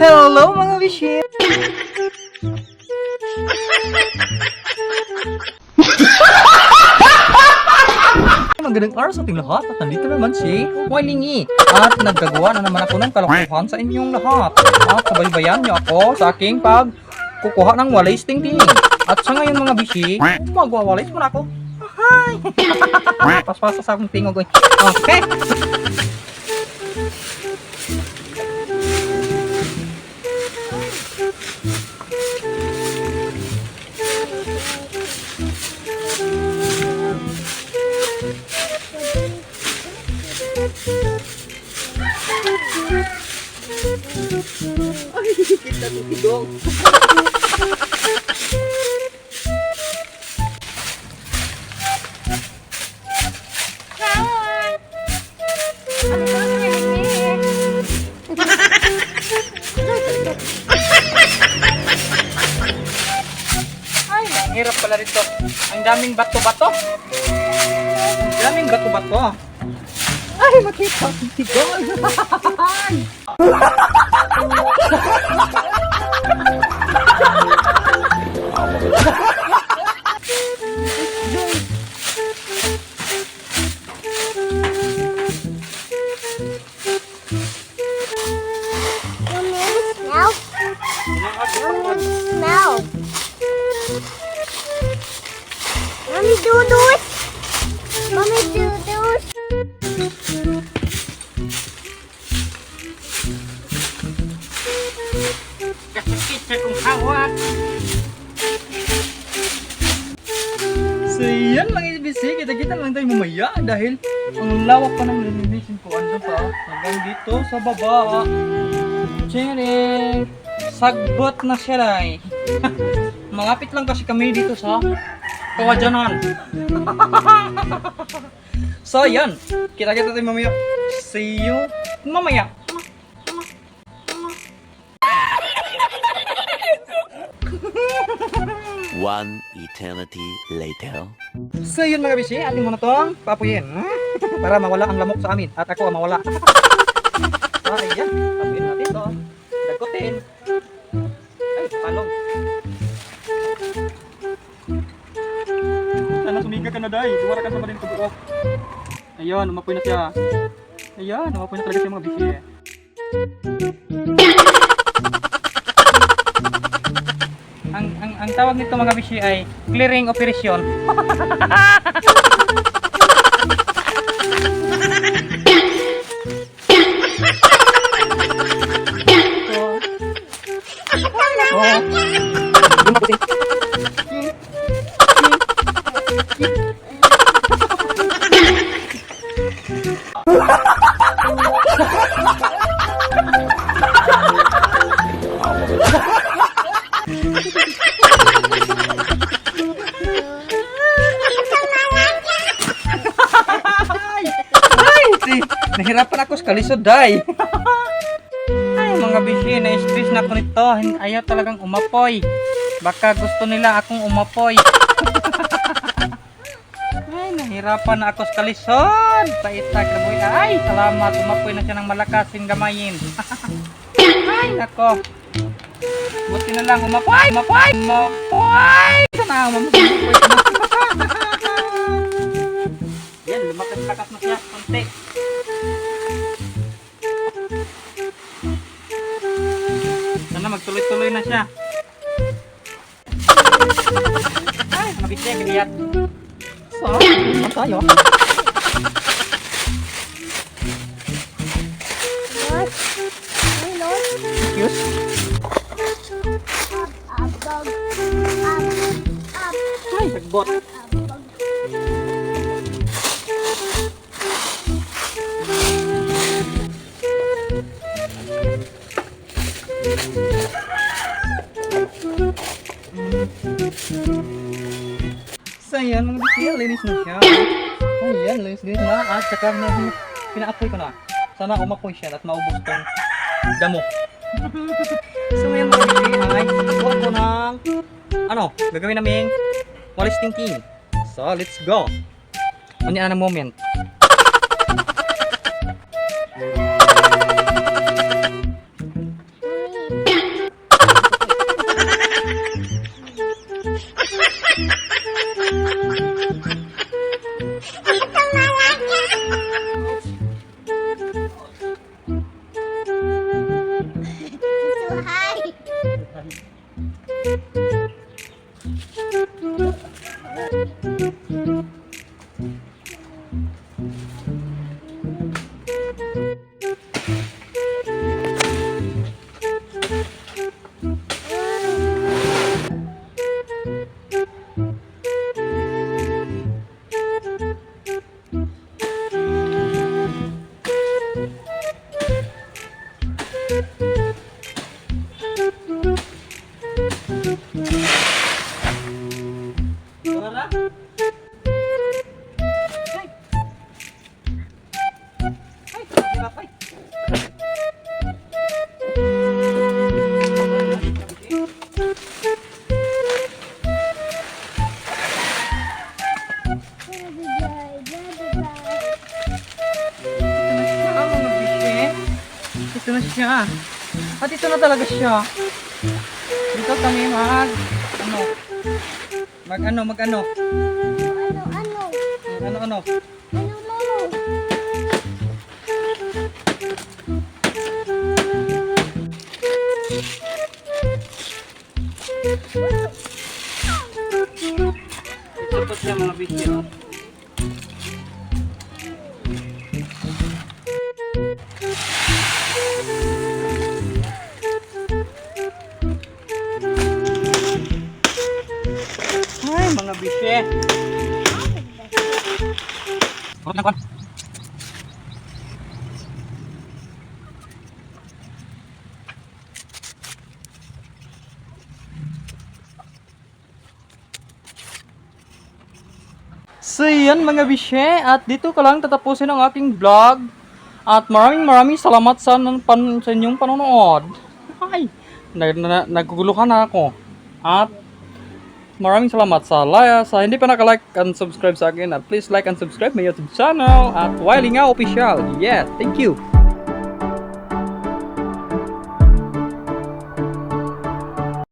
Hello mga bishi! Magandang araw sa ating lahat at nandito naman si Wilingi at naggagawa na naman ako ng kalokohan sa inyong lahat at kabaybayan niyo ako sa aking pag kukuha ng walis tingting at sa ngayon mga bishi magwawalis muna ako Hi! Paspasa sa akong tingog eh. Okay. Ay, kita to tigong. Ay, ang hirap pala rito. Ang daming bato-bato. Ang daming bato-bato. Ay, makita ang tigong. Kasakit sa kong. So yan mga ibisi, kita-kita lang tayo mamaya dahil ang lawak pa ng lilinisin ko andun pa hanggang dito sa baba. Tsering! Sagbot na siya day. Malapit lang kasi kami dito sa kawadyanan. so yan, kita-kita tayo mamaya. See you mamaya. One eternity later. So yun mga bisi, ating muna itong papuyin. hmm? Para mawala ang lamok sa amin at ako ang mawala. So ayan, papuyin natin ito. Dagutin. Ay, palong. Sana sumiga ka na day, duwara ka na ba rin tubuok. Ayun, umapoy na siya. Ayan, umapoy na talaga siya mga bisi. Ang, tawag nito mga bisi ay clearing operation. Ay! Nahirapan ako sa kalisod, day. Ay, mga bisi, na-stress na ako nito. Ayaw talagang umapoy. Baka gusto nila akong umapoy. Ay, nahirapan na ako sa kalisod. Paita, kaboy. Ay, salamat. Umapoy na siya ng malakas yung gamayin. Ay, nako. Buti na lang umapoy. Umapoy! Umapoy! Sana, umapoy. Yan, lumakas-lakas na siya. Konti. Magtuloy-tuloy na siya. Ay, mga bitya, kagayat. So, ano tayo? Lord. Hey, Lord. Excuse? Up, up, dog. Up, up, Ay, sagbot. Yan mga bisyo, linis na siya. Ayan, linis din na. At saka na, pinaapoy ko na. Sana umapoy siya at maubos tong damo. so yan mga bisyo, ay huwag ko ng ano, gagawin namin walis thinking. So, let's go. Ano yan ang moment? na. At ito na talaga siya. Dito kami mag... Ano? Mag ano, mag ano? Ano, ano? Ano, ano? Ito po siya mga bisyo. Ay, mga bisye. Kurot na kwan. So yan mga bisye, at dito ko lang tatapusin ang aking vlog. At maraming maraming salamat sa, pan, sa inyong panonood. Ay, nag, na, naguguluhan na ako. At maraming salamat sa like, sa hindi pa naka-like and subscribe sa akin. At please like and subscribe my YouTube channel at Wilinga Official. Yeah, thank you.